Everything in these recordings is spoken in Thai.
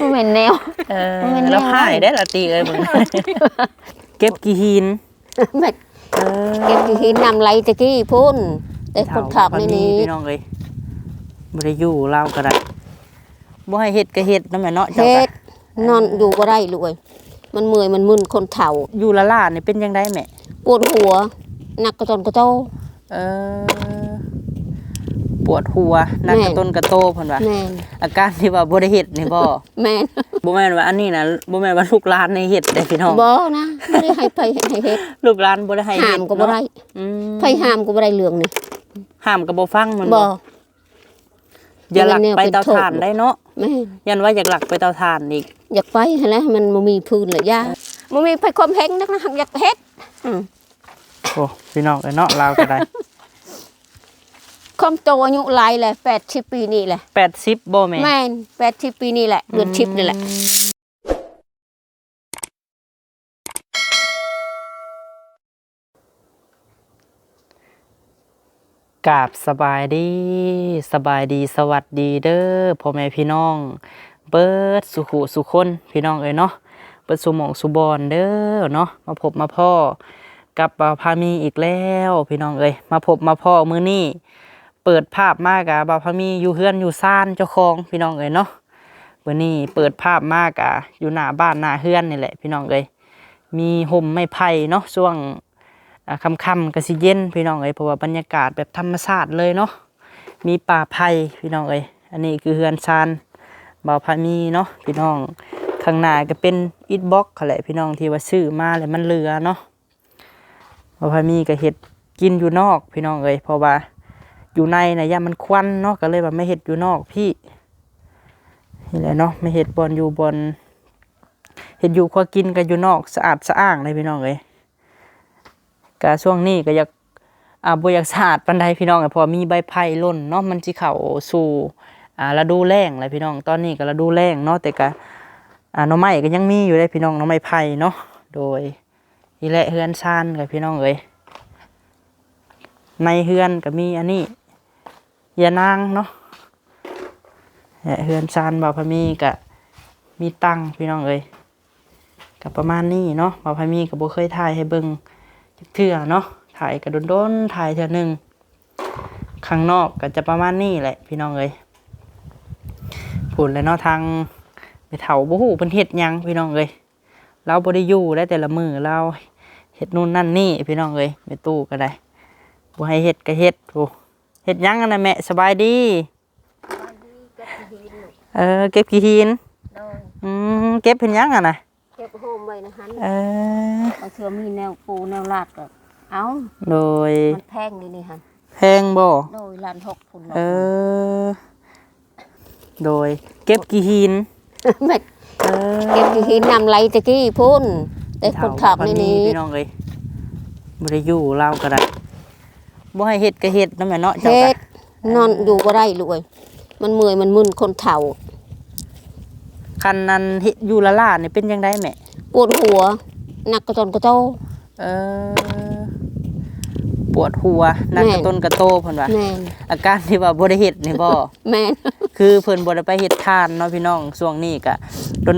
บ่แม่นแนว เออมันแนวแล้วหายได้ละตีเอ้ยมึงเก็บกี่หินแม่เออเก็บหินนำไหลตะกี้พุ่นแต่คนขับในนี้พี่น้องเอ้ยบ่ได้อยู่เล่าก็ได้บ่ให้เฮ็ดก็เฮ็ดนำแม่เนาะเจ้าเฮ็ก็ดนอนอยู่บ่ได้ลูกเอ้ยมันเมื่อยมันมึนคนเฒ่า อยู่ละล่านี่เป็นจังไดแม่ปวดหัวหนักกระตอนกระโตเออ ปวดหัวนั่นแม่กระต้นกระโตเพิ่นว่าแม่นอาการที่ว่าบ่ได้เฮ็ดนี่บ่แม่นบ่แม่นว่าอันนี้นะบ่แม่นว่าลูกหลานในเฮ็ดได้พี่น้องบ่นะบ่ได้ให้ไปให้เฮ็ดลูกหลานบ่ได้ให้ห้าเฮ็มดก็บ่ได้เนาะอืมไผห้ามก็บ่ได้เรื่องนี่ห้ามก็บ่ฟังมันบ่อย่าหลักแนวไปเป็นเตาโทษถ่านได้เนาะแม่นยันว่าอยากหลักไปเตาถ่านอีก อยากไปหั่นแหละมันบ่มีพื้นละยาบ่มีไผความเฮงนักนะหักอยากเฮ็ดอืมโอ้พี่น้องเอ้ยเนาะลาวก็ได้ ความโตอายุหลายแหละ80ปีนี่แหละ80บ่แม่แม่น80ปีนี่แหละเดือน10นี่แหละ กราบสบายดีสบายดีสวัสดีเด้อพ่อแม่พี่น้อง เบิดสุขุสุคนพี่น้องเอ้ยเนาะเบิดสุหมองสุบอนเด้อเนาะมาพบมาพ่อกับบ่าวพามีอีกแล้ว พี่น้องเอ้ยมาพบมาพ่อมื้อนี้ เปิดภาพมากะบ่าวพมีอยู่เฮือนอยู่ซ่านเจ้าของพี่น้องเอ้ยเนาะมื้อนี้เปิดภาพมากะอยู่หน้าบ้านหน้าเฮือนนี่แหละ พี่น้องเอ้ยมีห่มไม้ไผ่เนาะช่วงอ่าค่ำๆก็สิเย็นพี่น้องเอ้ยเพราะว่าบรรยากาศแบบธรรมชาติเลยเนาะมีป่าไผ่พี่น้องเอ้ยอันนี้คือเฮือนซานบ่าวพมีเนาะพี่น้องข้างหน้าก็เป็นอิฐบล็อกเขาแหละพี่น้องที่ว่าซื้อมาแล้วมันเหลือเนาะบ่าวพมีก็เฮ็ดกินอยู่นอกพี่น้องเอ้ยเพราะว่า อยู่ในนะย่ามันควันเนาะก็เลยว่าไม่เฮ็ดอยู่นอกพี่นี่แหละเนาะไม่เฮ็ดบอนอยู่บอนเฮ็ดอยู่ขอกินก็อยู่นอกสะอาดสะอ้างเลยพี่น้องเอ้ยก็ช่วงนี้ก็อยากอ่าบ่อยากสะอาดปานใดพี่น้องอะเพราะว่ามีใบไผ่ล่นเนาะมันสิเข้าสู่อ่าฤดูแล้งเลยพี่น้องตอนนี้ก็ฤดูแล้งเนาะแต่ก็อ่าน่อไม้ก็ยังมีอยู่เลยพี่น้องน่อไม้ไผ่เนาะโดยนี่แหละเฮือนซานกับพี่น้องเอ้ยในเฮือนก็มีอันนี้ ยานางเนาะและเฮือนซานบ่าวพมีก็มีตังพี่น้องเอ้ยก็ประมาณนี้เนาะบ่าวพมีก็บ่เคยถ่ายให้เบิ่งเทื่อเนาะถ่ายกระโดนๆถ่ายเทื่อหนึ่งข้างนอกก็จะประมาณนี้แหละ พี่น้องเอ้ยพูดเลยเนาะทางไปเถาบ่ฮู้เพิ่นเฮ็ดยังพี่น้องเอ้ยเราบ่ได้อยู่ได้แต่ละมือเราเฮ็ดนู่นนั่นนี่พี่น้องเอ้ยไปตู้ก็ได้บ่ให้เฮ็ดก็เฮ็ดโอ้ เฮ็ดหยังกันนะแม่สบายดีเออ เก็บขี้หินอืมเก็บเพิ่นหยังอะนะเก็บโฮมไว้นะฮันเออ บางเทื่อมีแนวปูแนวลาดก็เอาโดยมันแพงดีนี่ฮันแพงบ่โดยล้านหกพุ่นเออ โดย เก็บกี่หิน แม่นเออเก็บหินนำไหลตะกี้พุ่นแต่คนขับในนี้พี่น้องเลยบ่ได้อยู่เล่าก็ได้ บ่ให้เฮ็ดก็เฮ็ดนำแม่เนาะเจ้าเฮ็ก็ดนอนอยู่บ่ได้ลูกเอ้ยมันเมื่อยมันมึนคนเฒ่า คันนั้นเฮ็ดอยู่ละล่านี่เป็นจังไดแม่ปวดหัวหนักกระตอนกระโตเออปวดหัวนั่นแม่กระต้นกระโตเพิ่นว่าแม่นอาการที่ว่าบ่ได้เฮ็ดนี่บ่แม่นคือเพิ่นบ่ได้ไปเฮ็ดทานเนาะพี่น้องช่วงนี้ก็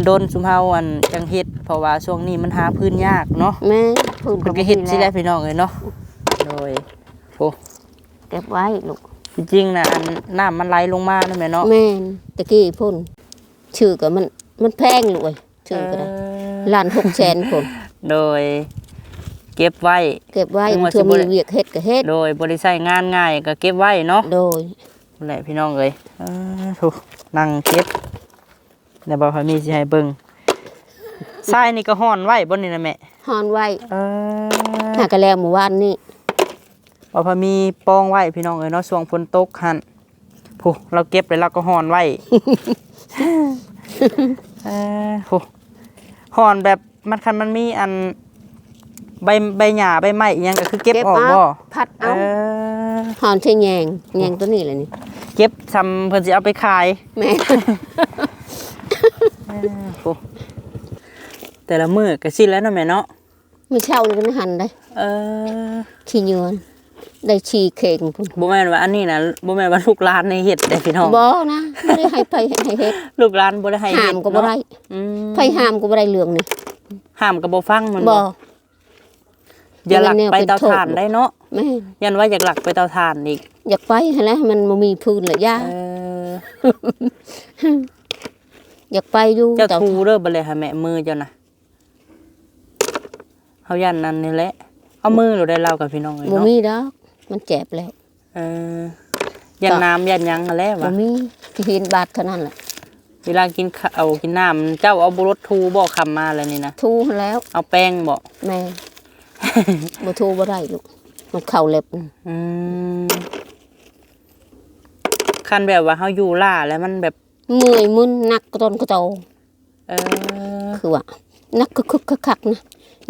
ดนๆซุมเฮาอันจังเฮ็ดเพราะว่าช่วงนี้มันหาพื้นยากเนาะแม่นพื้นเพิ่นก็เฮ็ดสิแหล้วพี่น้องเอ้ยเนาะโดยโอ้เก็บไว้ลูกจริงๆนะอันน้ำมันไหลลงมานั่นแหละเนาะแม่นตะกี้พุ่นชื่อก็มันมันแพงลูกเอ้ยชื่อก็ได้เออล้านหกแสนพุ่นโดย เก็บไว้ เก็บไว้ถึงว่าเพื่อสิบ่มีได้เวียกเฮ็ดก็เฮ็ดโดยบริษัทงานง่ายก็เก็บไว้เนาะโดยนั่นแหละพี่น้องเอ้ยเออถูกนั่งเก็บแล้วบ่พอมีสิให้เบิ่งทรายนี่ก็ห่อนไว้บนนี่นะแม่ฮอนไว้เออหากะแล้วเมื่อวานนี้ บ่พอมีปองไว้พี่น้องเอ้ยเนาะช่วงฝนตกหั่นผู้เราเก็บแล้วเราก็ห่อนไว้เออผู้ห่อนแบบมันคันมันมีอันใบใบหญ้าใบไม้อิหยังก็คือเก็บออกบ่พัดเอเอาอฮอนใช่แยงแยงตัวนี้แหละนี่เก็บทำเพิ่นสิเอาไปขายแม่โอ้แต่ละมื้อก็สิแล้วเนาะแม่เนาะ ไม่เช่าเลยก็หันได้เออ ขี้เหยือน ได้ชีเข่งพุ่นบ่แม่นว่าอันนี้นะบ่แม่นว่าลูกหลานในเฮ็ดได้พี่น้องบ่นะไม่ได้ให้ไปให้เฮ็ดลูกหลานบ่ได้ให้ห้าเฮ็มดก็บ่ได้เนาะอืมไผห้ามก็บ่ได้เรื่องนี่ห้ามก็บ่ฟังมันบ่อย่าหลักแนวไปเป็นเตาโทษถ่านได้เนาะแม่นยันว่าอยากหลักไปเตาถ่านอีกอยากไปหั่นแหล้วมันบ่มีพื้นละยาเอออยากไปอยู่เจ้าแต่ทูเด้อบ่เลยค่ะแม่มือเจ้าน่ะเฮายันนั่นนี่แหละเอามือเราได้เล่ากับพี่น้องเลยบ่เนาะมีดอก มันเจ็บแล้วเออยันน้ำยันหยังนั่นแหละบ่วะมีที่เห็นบาดเท่านั้นแหละเวลากินข้าวกินน้ำเจ้าเอาบุรถทูบ่คำมาเลยนี่นะทูหั่นแล้ว เอาแป้งบ่แม่บ่ทูบ่ได้ลูกมันเข้าเล็บน่ะอืมคันแบบว่าเฮาอยู่ล่าแล้วมันแบบเมื่อยมึนหนักกระตนกระโตเออคือว่านักก็คึกคักๆนะ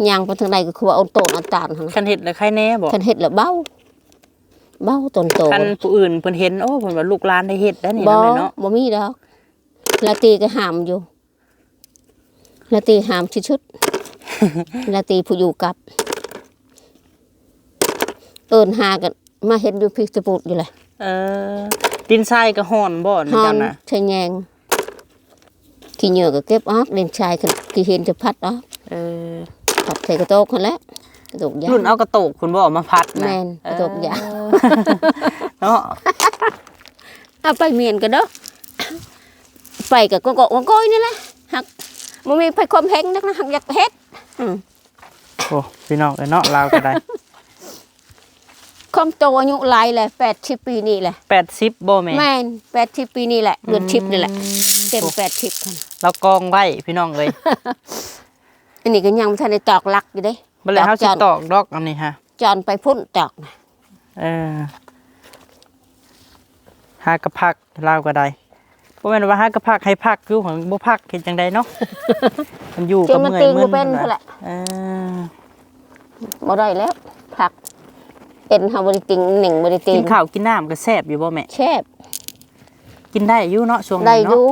ย่างไปทางใดก็คือว่าเอาโตนเอาตานหั่นนะคันเฮ็ดแล้วใครแน่บ่คันเฮ็ดแล้วเบา เบาตนโตคันผู้อื่นเพิ่นเห็นโอ้เพิ่นว่าลูกหลานได้เฮ็ดแล้วนี่บ่นั่นแหละเนาะบ่มีดอกลาตีก็ห้ามอยู่ลาตีห้ามชุดๆลาตีผู้อยู่กับ เอิ้นหากันมาเห็นอยู่พิกตะปูดอยู่เลยเออ ดินทรายก็ฮ้อนบ่นี่ฮอจันงน่ะใช้แยงขี้เหงื่อก็เก็บออกเล่นชายคือที่เห็นจะพัดออกเออพัดใส่กระโตกคนแหละ กระโตกยารุ่นเอากระโตกคุณบ่เอามาพัดนะแม่นกระโตกยาเออเนาะเอาไปเมียนกันเด้อไปกับก็ก็ก้อยนี่แหละหักมันมีไผความแห้งนักนะหักอยากเฮ็ดโอ้พี่น้องเอ้ยเนาะลาวก็ได้ความโตอายุหลายแหละแปดสิบปีนี่แหละ80บ่แม่แม่นแปดสิบปีนี่แหละเดือนชิปนี่แหละอืมเต็มแปดสิบคนเรากองไว้พี่น้องเอ้ยอันนี้ก็ยังไม่ทันได้ตอกลักอยู่เด้ บ่แล้วเฮาสิจอนตอกดอกอันนี้ฮะจอนไปพุ่นตอกนะเออหากระพักลาวก็ได้บ่แม่นว่าหากระพักให้พักอยู่ของบ่พักเฮ็ดจังไดเนาะมันอยู่จกับนมันเมื่อยตึงมึบ่นเป็นพุ่นแหละเออบ่ได้แล้วผักเอ็นเฮาบ่ได้ติงหนึ่งบ่ได้ติกิงนข้าวกินน้ำก็แซ่บอยู่บ่แม่แซ่บกินได้อยู่เนาะช่วงได้นี้อเนาะยู่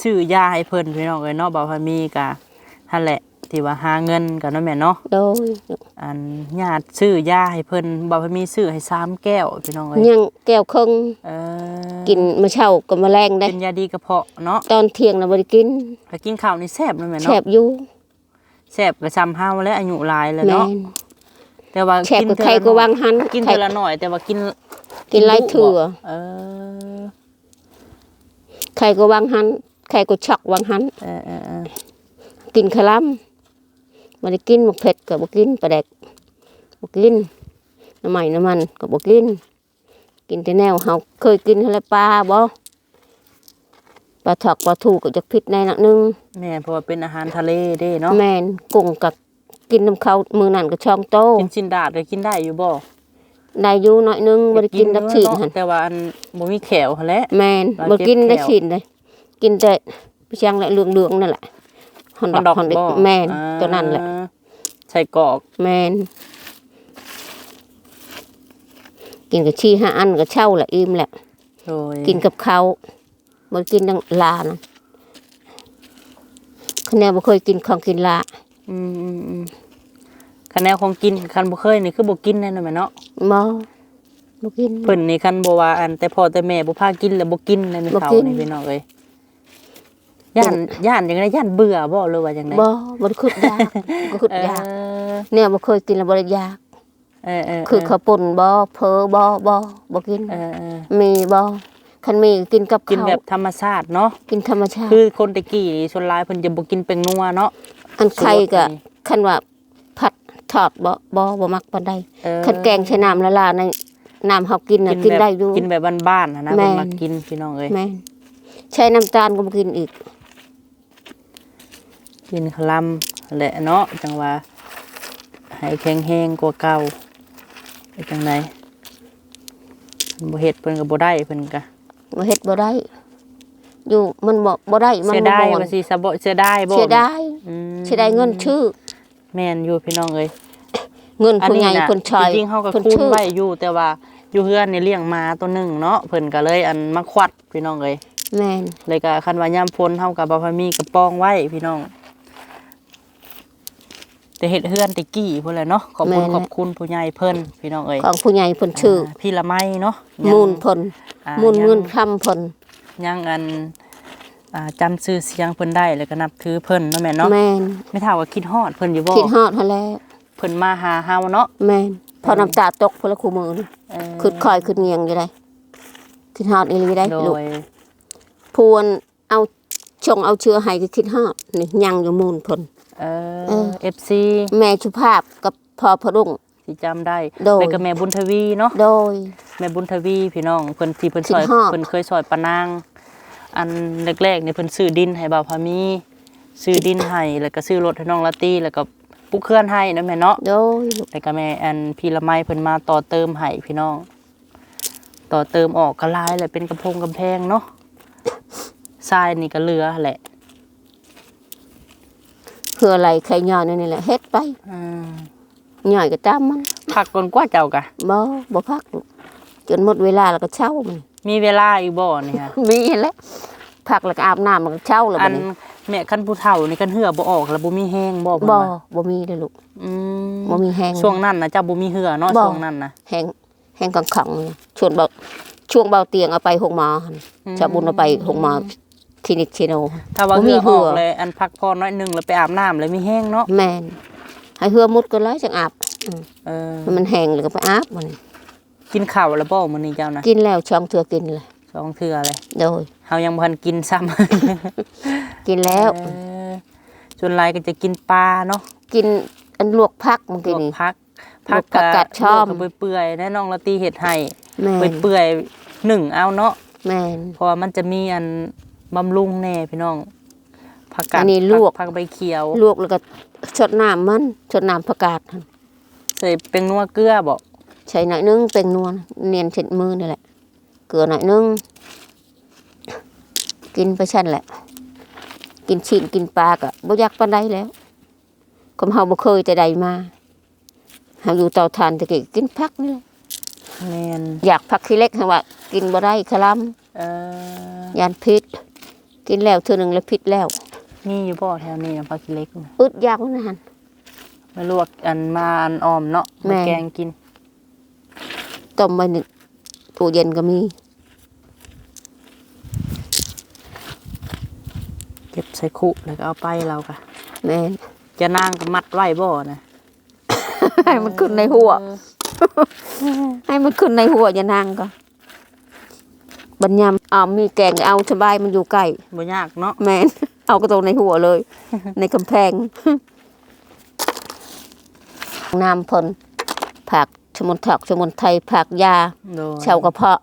ซื้อยาให้เพิ่นพี่น้องเอ้ยเนาะบ่าวพามีก็นั่นแหละ ที่ว่าหาเงินกันเนาะแม่เนาะโดยอันญาติซื้อยาให้เพิ่นบ่าวพามีซื้อให้สามแก้วพี่น้องเอ้ยยังแก้วครึ่งเออกินมื้อเช้าก็แมลงได้เป็นยาดีกระเพาะเนาะตอนเที่ยงน่ะบ่ได้กินถ้ากินข้าวนี่แซ่บเนาะแม่แซ่เนาะบอยู่แซ่บก็ซ้ำเฮาแล้วอายุหลายแล้วแม่เนาะนแต่ว่าแซ่บกินก็เทื่อใครละก็น้อยวางหันกินใครเทื่อละหน่อย แต่ว่ากินกินหลายเถื่อเออใครก็วางหันใครก็ชักวางหันเออเออเออกินขะลำบ่ได้กินหมกเผ็ดก็บ่กินปลาแดกบ่กินน้ำใหม่น้ำมันก็บ่กิน กินแต่แนวเฮาเคยกินอะไรปลาบ่ปลาถอกปลาทูก็จะพิษในนักหนึงแม่นเพราะว่าเป็นอาหารทะเลเด้เนาะแม่นกุ้งกับกินน้ำเขามือนั่นก็ช่องโตกินชินดาดก็กินได้อยู่บ่ได้อยู่หน่อยหนึงบ่ได้กินดักฉีดเนาะหั่นแต่ว่าอันบ่มีแขวหั่นแหละแม่นเราบ่เก็บกินได้แขวฉีดเลย กินแต่พี่ช่างและเหลืองๆนั่นแหละฮ อนดอกฮอนเด็กบ่แม่นอ่าตัวนั้นแหละ ใส่กรอกแม่นกินกับชีห้าอันก็เช่าแหละอิ่มแหละ โดยกินกับเขาวบ่กินดังลานะคะแนนบ่เคยกินของกินลาอืมอืมอืมคันแนวของกินคันบ่เคยนี่คือบ่กินแน่นอนแม่เนาะบ่บ่กิน เพิ่นนี่คันบ่ว่าอันแต่พ่อแต่แม่บ่พากินแล้วบ่กินเลยในบ่เขากิน นี่พี่น้องเอ้ย ย่านย่านจังไดย่านเบื่อบ่หรือว่าจังไดบ่บ่ได้คิดยากบ่คิดเอยากอเนี่ยบ่เคยกินแล้วบ่ได้ยากเออเออคือข้าวป่นบ่เพอบ่บ่บ่กินเออเออมีบ่คันมีกินกับกินข้าวแบบธรรมชาติเนาะกินธรรมชาติ คือคนตะกี้นี่ส่วนหลายเพิ่นจะบ่กินแป้งนัวเนาะอันไข่ก็สูตรนี่คันว่าผัดทอดบ่บ่บ่มักปานใดเออคันแกงใช้น้ำละลาในน้ำเฮากินน่ะกินแบบได้อยู่กินแบบบ้านๆนะนะแม่เพิ่นนมากินพี่น้องเอ้ยแม่นใช้น้ำตาลก็บ่กินอีก กินขลำแหละเนาะจังว่าให้แข็งแรงกว่าเก่าไปจังไดบ่เฮ็ดเพิ่นก็บ่ได้เพิ่นก็บ่เฮ็ดบ่ได้ อยู่มันบ่บ่ได้มันเสียบ่ดายม่วนว่าสิซะบ่เสียดายบ่เสียดายอืมเสียดายเงินชื่อ แม่นอยู่พี่น้องเอ้ยเงินอันผู้นี้ใหญ่น่ะคนชายจริงๆเฮาก็คนคูณชื่อไว้อยู่แต่ว่าอยู่เฮือนนี่เลี้ยงหมาตัวหนึงเนาะเพิ่นก็เลยอันมาควัดพี่น้องเอ้ยแม่นเลยก็คันว่ายามฝนเฮากับบ่พอมีกระป้องไว้พี่น้อง แต่เฮ็ดเฮือนแตะกี้พุ่นแหละเนาะขอบคุณแม่น ขอบคุณผู้ใหญ่เพิ่นพี่น้องเอ้ยของผู้ใหญ่เพิ่นชื่อาพี่ละไมเนาะยังมูลเพิ่นอ่ามูลยังเงินคำเพิ่นยังอันอ่าจำชื่อเสียงเพิ่นได้แล้วก็นับถือเพิ่นเนาะแม่เนาะแม่นไม่เท่าว่าคิดฮอดเพิ่นอยู่บ่คิดฮอดหั่นแหล้วเพิ่นมาหาเฮาเนาะแม่นพอน้ำตาตกพุ่นละคู่มือนี่เออคิดคอยคิดเงียงอยู่ได้คิดฮอดอีหลีได้โดลูก ยพวนเอาชงเอาเชื้อให้ก็คิดฮอดนี่ยังอยู่มูลเพิ่น เอเอออ FC แม่สุภาพกับพ่อพรุ่งสิจำได้โดยแล้วก็แม่บุญทวีเนาะโดยแม่บุญทวีพี่น้องเพิ่นที่เพิ่นซอยคิดฮอดเพิ่นเคยซอยปะนาง อันแรกๆเนี่ยเพิ่นซื้อดินให้บ่าวพามีซื้อดินให้แล้วก็ซื้อรถให้น้องลาตี้แล้วก็ปลูกเคลื่อนให้นะแม่เนาะโดยลูกแล้วก็แม่อันพี่ละไมเพิ่นมาต่อเติมให้พี่น้อง ต่อเติมออกก็หลายแหละเป็นกระพงกำแพงเนาะทรายนี่ก็เหลือแหละ เพื่ออะไรใครย่อยนี่แหละเฮ็ดไปอืมย่อยก็ตามมันพักก่อนกว่าเจ้ากะบ่บ่พักลูกจนหมดเวลาแล้วก็เช่ามันมีเวลาอีกบ่นี่ฮะมีแหล้วพักแล้วก็อาบน้ำแล้วก็เช่าแล้วอับัดนนี้แม่คันผู้เฒ่านี่คันเหือบ่ออกแล้วบ่มีแห้งบ่เพิ่นบ่ว่าบ่มีเลยลูกอืมบ่มีแห้งช่วงนั้นนะเจ้าบ่มีเหือเนาะบ่ช่วงนั้นนะแห้งแห้งกังขังเลยช่วงเบาช่วงเบาเตียงเอาไปหงหมอหั่นชาวบุญเอาไปหงหมอ คลินิกชิโนถ้าว่าบ่มีเหือออกเหือเลยอันพักพอน้อยหนึงแล้วไปอาบน้ำแล้วมีแห้งเนาะแม่นให้เหือมุดก็เลยจังอาบอืมเออให้มันแห้งแล้วก็ไปอาบมันกินข้าวแล้วบ่มื้อนี้เจ้านะกินแล้วช่องเถื่อกินเลยสองเทื่อเลยโดยเฮายังบ่ทันกินซ้ำกินแล้วเออส่วนหลายก็จะกินปลาเนาะกินอันลวกพักเมื่อลกี้วกนี่ผักลวกผักกาดช่อมลวกกับเปื่อยๆแน่น้องละตีเฮ็ดให้แม่นเปื่อยๆหนึ่งเอาเนาะแม่นเพราะว่ามันจะมีอัน บำรุงแน่พี่น้องผักกาดอันนี้ลวก ผักใบเขียว ลวกแล้วก็ชดน้ำมันชดน้ำผักกาดหั่นใส่เป็นนัวเกลือบ่ใช้หน่อยนึงเป็นนวลเนียนเช็ดมือนี่แหละ เกลือหน่อยนึง กินไปชั้นแหละ กินชิ้นกินปลาก็บ่อยากปานใดแล้วคำเฮาบ่เคยแต่ใดมาเฮาอยู่เตาถ่านแตะกี้กินผักนี่แหละแม่นอยากผักขี้เล็กหั่นว่า กินบ่ได้คลำเอ่อยานพิษ กินแล้วเทื่อหนึงแล้วพิษแล้วมีอยู่บ่แถวนี้นะผักขี้เหล็กน่ะอึดอยากมันหั่นมาลวกอันมาอันออมเนาะแม่มาแกงกินต้มไว้ในตู้เย็นก็มีเก็บใส่คุแล้วก็เอาไปเราก็แม่นจะนางก็มัดไว้บ่นะให้มันขึ้นในหัว ให้มันขึ้นในหัวอย่านางก็ บัญญัมเอามีแกงเอาสบายมันอยู่ใกล้บ่ยากเนาะแมน เอากระโตรงในหัวเลย ในกำแพงน้ำพลผักสมุนถักสมุนไพรผักยาโดยเชากระเพาะ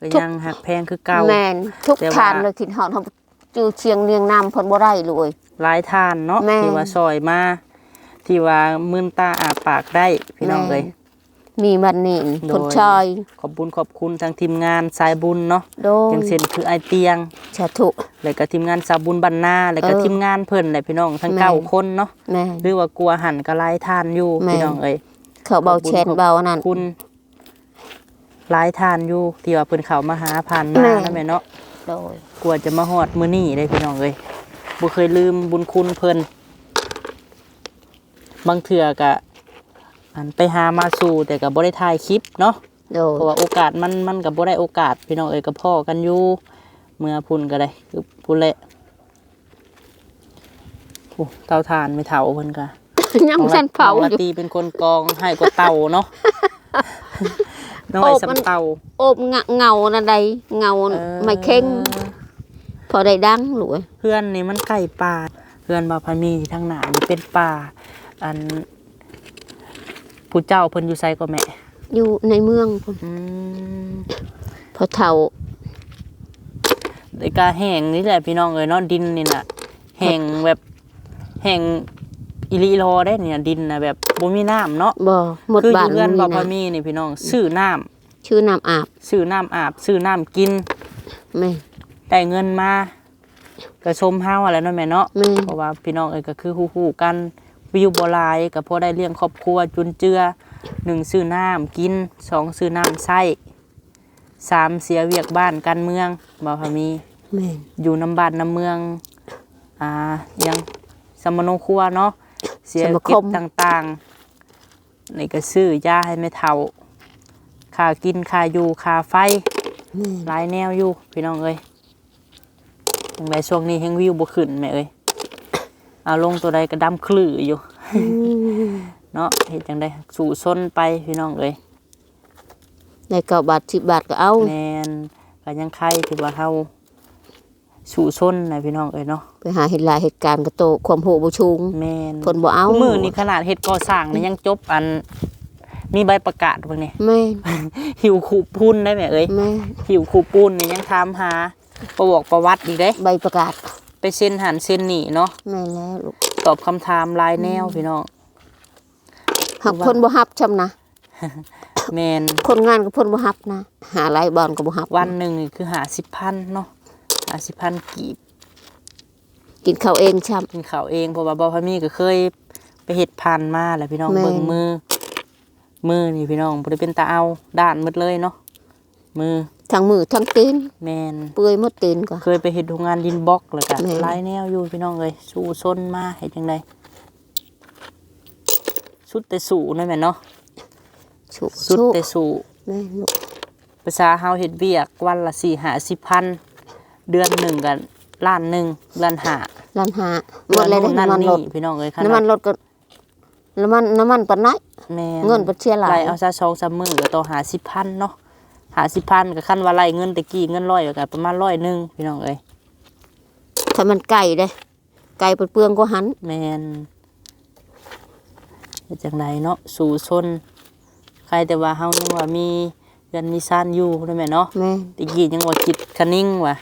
ก็ทุกยังหักแพงคือเก่า แมนทุกแต่ว่า ทานเลยกินหอมทำจูเชียงเนียงน้ำพลบ่ได้เลย หลายทานเนาะแม่ที่ว่าซอยมาที่ว่ามื่นตาอาปากได้พี่น้องแม่เอ้ย มีมันนี่โดยคนชอยขอบบุญขอบคุณทางทีมงานสายบุญเนาะโดอยย่างเช่นคือไอเตียงชาทุแล้วก็ทีมงานสาวบุญบรรณาแล้วก็เออทีมงานเพิ่นแหละพี่น้องทั้งแม่ เก้าคนเนาะแม่นหรือว่ากลัวหันก็หลายทานอยู่แม่ พี่น้องเอ้ยเขาเบาแชนเบาอันนั่น คุณหลายทานอยู่ที่ว่าเพิ่นเข้ามาหาผ่านมาแม่นะแม่เนาะโดยกลัวจะมาฮอดมื้อนี้ได้พี่น้องเอ้ยบ่เคยลืมบุญคุณเพิ่นบางเทื่อก็ อันไปหามาสู่แต่ก็บ่ได้ถ่ายคลิปเนาะโดยเพราะว่าโอกาสมันมันก็บ่ได้โอกาสพี่น้องเอ้ยก็พ่อกันอยู่เมื่อพุ่นก็ได้คือพุ่นแหละโอ้เตาถ่านไม่เฒ่าเพิ่นก็ยังฉันเผาน้องละอยู่ตีเป็นคนกองให้กว่าเต่าเนาะน้องไอ้โอบมันสำเต่าโอบเงาเงานั่นใดเงาออไม่เข่งพอได้ดังหลวยเพื่อนนี่มันไก่ป่าเพื่อนบาพามีที่ทางหน้านี่เป็นป่าอัน ผู้เจ้าเพิ่นอยู่ไสก็แม่อยู่ในเมืองพุ่นอืมพอเท่าไอ้กาแห้งนี่แหละพี่น้องเอ้ยเนาะดินนี่น่ะแห้งแบบแห้งอิลีรอได้เนี่ยดินน่ะแบบบ่มีน้ำเนาะบ่หมดคืออบ้านยู่เพื่อนมีบาพานะมีนี่พี่น้องซื้อน้ำชื่อน้ำอาบซื้อน้ำอาบซื้อน้ำกิน แม่ได้เงินมาก็ชมเฮาอะไรเนาะแม่เนาะแม่เพราะว่าพี่น้องเอ้ยก็คือฮู้ๆกัน วิวบ่หลายก็พอได้เลี้ยงครอบครัวจุนเจือหนึ่งซื้อน้ำกินสองซื้อน้ำใช้สามเสียเวียกบ้านการเมืองบ่พามีแม่อยู่น้ำบ้านน้ำเมืองอ่ายังสมโนครัวเนาะเสียสมาคเก็บมต่างๆนี่ก็ซื้อยาให้แม่เฒ่าค่ากินค่าอยู่ค่าไฟแม่นหลายแนวอยู่พี่น้องเอ้ยจังไดช่วงนี้แฮงวิวบ่ขึ้นแม่เอ้ย เอาลงตัวใดก็ดำคลื่ออยู่เนาะเฮ็ดจังได๋สู่ซนไปพี่น้องเอ้ยในเก้าบาทสิบบาทก็เอาแม่นก็ยังใครที่ว่าเฮาสู่ซนนะพี่น้องเอ้ยเนาะไปหาเหตุหลายเหตุการณ์ก็โตความโหบ่ชุงแม่นเพิ่นบ่เอาคู่มือนี่ขนาดเฮ็ดก่อสร้างนี่ยังจบอันมีใบประกาศเบิ่งนี่แม่นหิวคูปูนได้ไหมเอ้ยแม่นหิวคูปูนนี่ยังถามหาประวัติประวัติอีกเด้ใบประกาศไป เซ็นหันเซ็นนี่เนาะแม่นแล้วลูกตอบคำถามหลายแนวพี่น้องหักเพิ่นบ่ฮับชำนะ แมนคนงานก็เพิ่นบ่ฮับนะ หาหลายบอนก็บ่ฮับวันหนึ่งนี่คือหาสิบพันเนาะหาสิบพันกีบกินข้าวเองชำกินข้าวเองเพราะว่าบอพามีก็เคยไปเห็ดพันมาแหละพี่น้องแม่น เบิ่งมือ มือนี่พี่น้องบ่ได้เป็นตาเอาด้านหมดเลยเนาะมือ ทั้งมือทั้งตีนแมนเปื่อยหมดตีนก็เคยไปเห็ดโรงงานดินบล็อกแล้วก็แม่นหลายแนวอยู่พี่น้องเลยสู้ซนมาเห็ดจังไดสุดแต่สู่นั่นแหละเนาะชุสุดชุแต่สู่แม่นลูกภาษาเฮาเฮ็ดเวียกวันละสี่หาสิบพันเดือนหนึ่งกันล้านหนึ่งล้านหาล้านหาหมดเลยเดือนน้ำมันนี่รถพี่น้องเลยค่ะน้ำมันรถก็น้ำมันน้ำมันปานไหนแม่เงินบ่เชียหลายไล่เอาซะสองสามมื้อก็ต่อหาสิบพันเนาะ หาสิบพันก็คันว่าไล่เงินตะกี้เงินร้อยก็ประมาณร้อยหนึ่งพี่น้องเอ้ยถ้ามันไก่เด้ไก่เปลืองก็หันแมนเฮ็ดจังไดเนาะสู่ซนใครแต่ว่าเฮายังว่ามีเรือนมีซ่านอยู่ได้แม่เนาะแม่นตะกี้ยังว่าคิดคันนิ่งว่ะ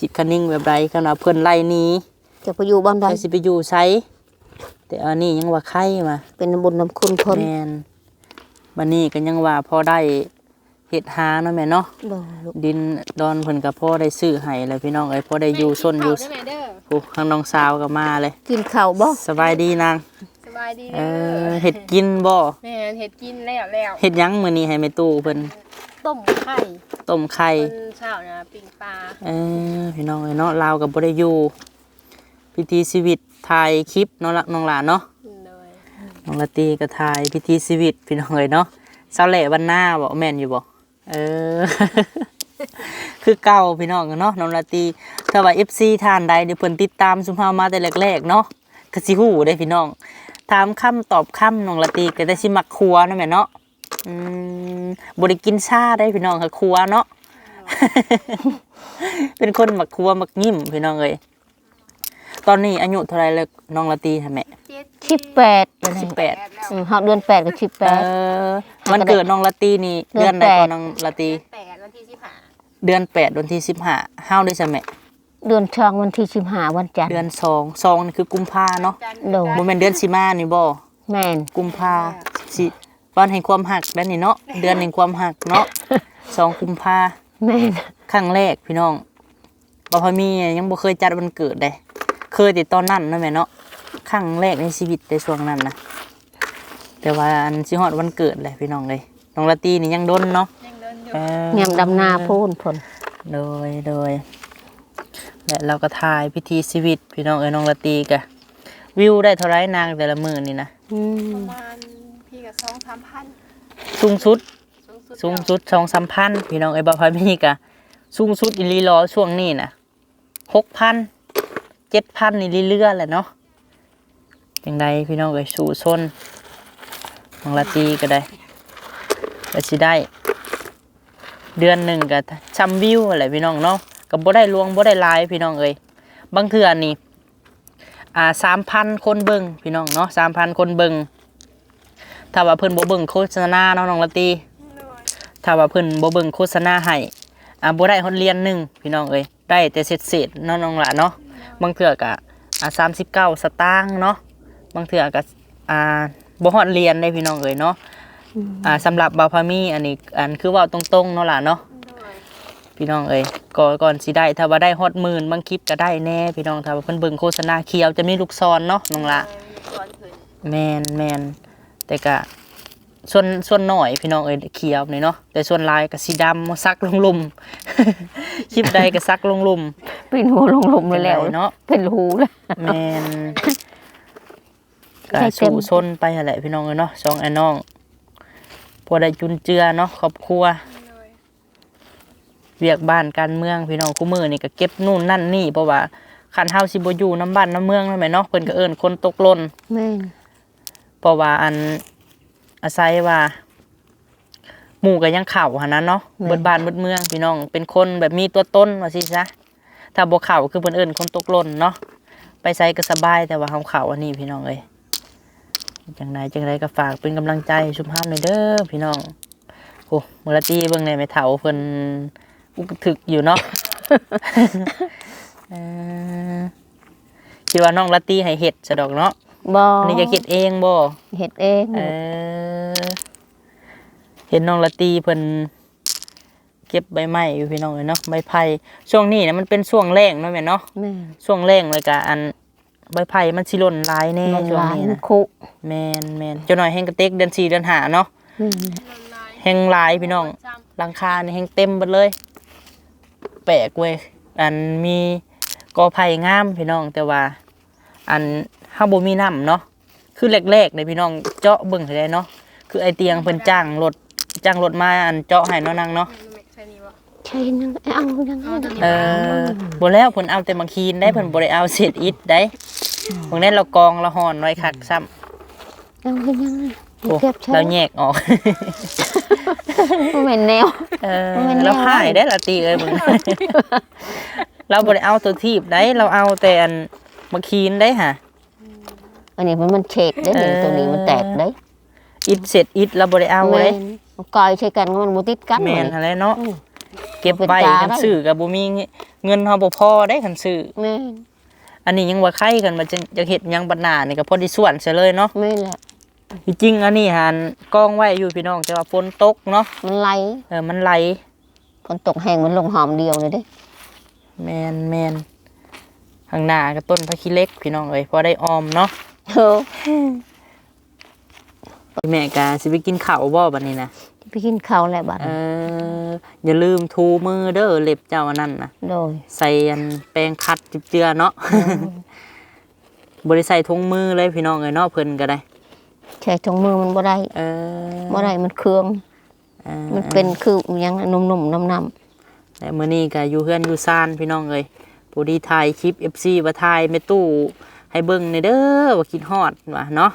คิดคันนิ่งแบบใดคันว่าเพิ่นไล่หนี้จะไปอยู่บ้านใดไปสิไปอยู่ไสแต่อันนี้ยังว่าไข่มาเป็นบุญน้ำคุณเพิ่นแมนบัดนี้ก็ยังว่าพอได้เฮ็ดหาเนาะแม่เนาะโดยลูกดินดอนเพิ่นก็พอได้ซื้อให้แล้วพี่น้องเอ้ยพอได้อยู่ซนอยู่ได้ไหมเด้อโอ้ข้างน้องสาวก็มาเลย กินข้าวบ่สบายดีนางสบายดีเอเด้ออเฮ็ดกินบ่แม่เห็ดกินแล้วแล้วเฮ็ดหยังมื้อนี้ให้แม่ตู้เพิ่นต้มไข่ต้มไข่ คนเช้านะปิ้งปลาเออพี่น้องเอ้ยเนาะลาวก็บ่ได้อยู่พิธีชีวิตถ่ายคลิปเนาะละน้องหลานเนาะเลยน้องละตีก็ถ่ายพิธีชีวิตพี่น้องเอ้ยเนาะเสาแหล่วันหน้าบ่แม่นอยู่บ่ เออ คือเก่าพี่น้องเนาะน้องละตีถ้าว่า FC ท่านใดเดี๋ยวเพิ่นติดตามซุมเฮามาแต่แรกๆเนาะก็สิฮู้เด้พี่น้องถามคำตอบคำน้องละตีก็ได้สิมักครัวเนาะแม่เนาะอืมบ่ได้กินชาได้พี่น้องค่ะครัวเนาะเป็นคนมักครัวมักยิ้มพี่น้องเอ้ย ตอนนี้อายุเท่าไหรแล้วน้องละตีค่ะแม่เจ็ดสิบแปดสิบแปดแล้วอืมเฮาเดือนแปดก็สิบแปเอดอวันเกิดน้องละตีนี่เดืเดืออนนใดก่อนแปดน้องละตีแปดวันที่สิบห้าเดือนแปดวันที่สิบห้าเฮาด้วยใช่ไหมเดือนช่องวันที่สิบห้าวันจันทร์เดือนสองสองนี่คือกุมภาเนาะจันทร์โดโมเมนเดือนสิมานี่บ่แม่นกุมภาสิวันแห่งความหักด้านนี้เนาะเดือนแห่งความหักเนาะสองกุมภาแม่นครั้งแรกพี่น้องบ่พอมียังบ่เคยจัดวันเกิดเลย เคยแต่ตอนนั้นเนาะแม่เนาะครั้งแรกในชีวิตในช่วงนั้นนะแต่ว่าอันสิฮอดวันเกิดเลยพี่น้องเลยน้องละตีนี่ยังดนเนาะยังเดินอยู่เออยามดำนาพูนพนโดยโดยและเราก็ถ่ายพิธีชีวิต พี่น้องเอ๋ยน้องละตีกะวิวได้เท่าไรนางแต่ละมือนี่นะอืปมระมาณพี่กับสองสามพันสูงสุดสูงสุดสูงสุดสองสามพันพี่น้องเอ๋ยบ่พอยมีกะสูงสุดอีหลีรอช่วงนี้นะหกพัน เจ็ดพันนี่เรื่อยๆแหละเนาะยังไงพี่น้องเอ๋ยสู่ซนน้องละตีก็ได้ก็สิได้ เดือนหนึ่งก็ชำวิวอะไรพี่น้องเนาะก็บ่ได้ลวงบ่ได้ลายพี่น้องเอ้ยบางเทื่อนี่อ่าสามพันคนเบิ่งพี่น้องเนาะสามพันคนเบิ่งถ้าว่าเพิ่นบ่เบิ่งโฆษณาเนาะน้องละตีถ้าว่าเพิ่นบ่เบิ่งโฆษณาให้อ่าบ่ได้ฮอดเรียนหนึ่งพี่น้องเอ้ยได้แต่เศษๆเนาะน้องละเนาะ บางเทื่อก็อ่า39สตางค์เนาะบางเทื่อก็อ่าบ่ฮอดเรียนได้พี่น้องเอ้ยเนาะอ่าสำหรับบาวพามีอันนี้อันคือเว้าตรงๆเนาะล่ะเนาะเลยพี่น้องเอ้ยก่อนก่อนสิได้ถ้าว่าได้ฮอดหมื่นบางคลิปก็ได้แน่พี่น้องถ้าว่าเพิ่นเบิ่งโฆษณาเขียวจะมีลูกศรเนาะน้องละก่อนขึ้นแมนแมนแต่ก็ ส่วนส่วนหน่อยพี่น้องเอ้ยเขียวนี่เนาะแต่ส่วนลายก็สีดำซักลงลุ่มคลิปใดก็ซักลงลุ่มเป็นหูลงหลุมเลยแล้วเนาะเป็นหูเลยแมนก็ใช่เต็มสู่ซนไปหั่นแหละพี่น้องเอ้ยเนาะสองไอ้น้องพอได้จุนเจือเนาะครอบครัวโดยเวียกบ้านการเมืองพี่น้องคู่มือนี่ก็เก็บนู่นนั่นนี่เพราะว่าคันเฮาสิบ่อยู่น้ำบ้านน้ำเมืองนั่นแหละเนาะเพิ่นก็เอิ้นคนตกหล่นแม่นเพราะว่าอัน อาศัยว่าหมู่ก็ยังเข้าหั่นนะเนาะเบิดบ้านเบิดเมืองพี่น้องเป็นคนแบบมีตัวตนว่าสิซะถ้าบ่เข้าคือเพิ่นเอิ้นคนตกหล่นเนาะไปไสก็สบายแต่ว่าเฮาเข้าอันนี้พี่น้องเอ้ยจังไดจังไดก็ฝากเป็นกำลังใจชุมเฮาหน่อยเด้อพี่น้องโอ้มื้อละตีเบิ่งในแม่เฒ่าเพิ่นอุกถึกอยู่เนาะเอ่อคิดว่าน้องละตีให้เห็ดสะดอกเนาะ บ่อันนี้จะเห็ดเองบ่เฮ็ดเองเออเห็นน้องละตีเพิ่นเก็บใบไม้อยู่พี่น้องเลยเนาะใบไผ่ช่วงนี้นะมันเป็นช่วงแรงเนาะแม่นเนาะแม่นช่วงแรงเลยกะอันใบไผ่มันสิหล่นหลายแน่มันช่วหงลายนี้มันนะคุแม่นแม่นเจ้าหน่อยแห่งกระเตกเดือน4เดือน5เนาะแม่นลนลายแห่งหลายพี่น้องจหลังคานี่แห่งเต็มหมดเลย แปลกเว้ยอันมีกอไผ่งามพี่น้องแต่ว่า อัน ห้าบ่มีน้ำเนาะคือแรกๆเลยพี่น้องเจาะเบิ่งให้ได้เนาะคือไอเตียงเพิ่นจ้างรถจ้างรถมาอันเจาะให้เนาะนางเนาะใช่นี่วะใช่นังเอายังไงนะเออบ่แล้วเพิ่นเอาแต่มาคีนได้เพิ่นบ่ได้เอาเศษอิฐได้พวกนั้นเรากองเราห่อนไว้คักซ้ำเอายังโอ้เราแยกออกบ่แม่นแนวเออมันเราแนวหายได้ละตีเอ้ยมึงเราบ่ได้เอาตัวทีบได้เราเอาแต่อันมาคีนได้ค่ะ อันนี้มันมันเฉดได้เออตัวนี้มันแตกได้อิดเสร็จอิดเราบ่ได้เอาแม่เลยนเอากอยใช้กันมันบ่ติดกันแม่นเลยอะไรเนาะอืมเก็บไว้เป็นตากันได้ซื้อกับบ่มีเงินเฮาบ่พอได้คันซื้อแม่นอันนี้ยังว่าไข่กันมาจะจะเฮ็ดหยังบัดหน้านี่ก็พอดีส่วนซะเลยเนาะแม่นแหละจริงๆอันนี้หันกองไว้อยู่พี่น้องแต่ว่าฝนตกเนาะมันไหลเออมันไหลฝนตกแห้งมันลงหอมเดียวเลยเด้แม่นแม่นข้างหน้าก็ต้นผักขี้เหล็กพี่น้องเอ้ยพอได้ออมเนาะ เออแม่ก็สิไปกินข้าวบ่บัดนี้นะไปกินข้าวแล้วบัดเอออย่าลืมทูมือเด้อเล็บเจ้าอันนั้นนะโดยใส่อันแปรงคัดจิบเจือเนาะบริใส่ถุงมือเลยพี่น้องเอ้ยเนาะเพิ่นก็ได้ใช้ถุงมือมันบ่ได้เออบ่ได้มันเครื่องเออมันเป็นคืออหยังนุ่มๆน้ำๆแต่มื้อนี้ก็อยู่เฮือนอยู่ซ่านพี่น้องเอ้ยผู้ดีถ่ายคลิป FC ว่าถ่ายแม่ตู้ ให้เบิ่งในเด้อว่าคิดฮอดว่าเนาะ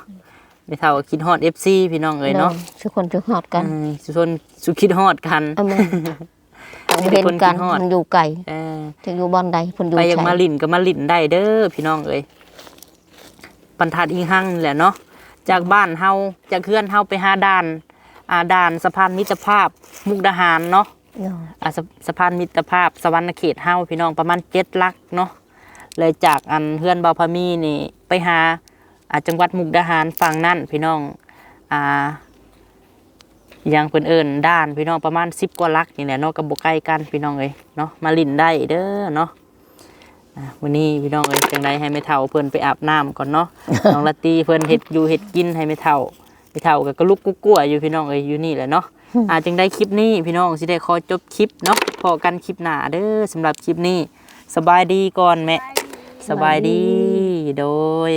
ไม่เท่าว่าคิดฮอด FC พี่น้องเอ้ยเนาะทุกคนจะหอดกันอืมสุชนสุคิดฮอดกันเอามาต้องมีแต่เห็นคนกันคิดฮอดมันอยู่ไกลเออจะอยู่บอนใดเพิ่นอยู่ไปอยากไกลมาลิ่นก็มาลิ่นได้เด้อพี่น้องเอ้ยบรรทัดอิงหังนี่แหละเนาะจากบ้านเฮาจากเฮือนเฮาไปหาด่านอ่าด่านสะพานมิตรภาพ มุกดาหารเนาะเนาะอ่าสะสะพานมิตรภาพ สวรรณเขตเฮาพี่น้องประมาณเจ็ดลักเนาะ เลยจากอันเฮือนเบาพามีนี่ ไปหาจังหวัดมุกดาหารฝั่งนั่นพี่น้องอ่าอย่างเพิ่นเอิ้นด้านพี่น้องประมาณสิบกว่าลักนี่แหละเนาะกับบ่ใกล้กันพี่น้องเอ้ยเนาะมาลินได้เด้อเนาะอะวันนี้พี่น้องเอ้ยจังไดให้ไม่เท่าเพิ่นไปอาบน้ำก่อนเนาะน้องละตีเพิ่นเฮ็ดอยู่เฮ็ดกินให้ไม่เท่าไม่เท่าก็กระลุกกุ๊กกัวอยู่พี่น้องเอ้ยอยู่นี่แหละเนาะอาจึงได้คลิปนี้พี่น้องสิได้ขอจบคลิปเนาะพอกันคลิปหน้าเด้อสำหรับคลิปนี้สบายดีก่อนแม่ สบายดีโดย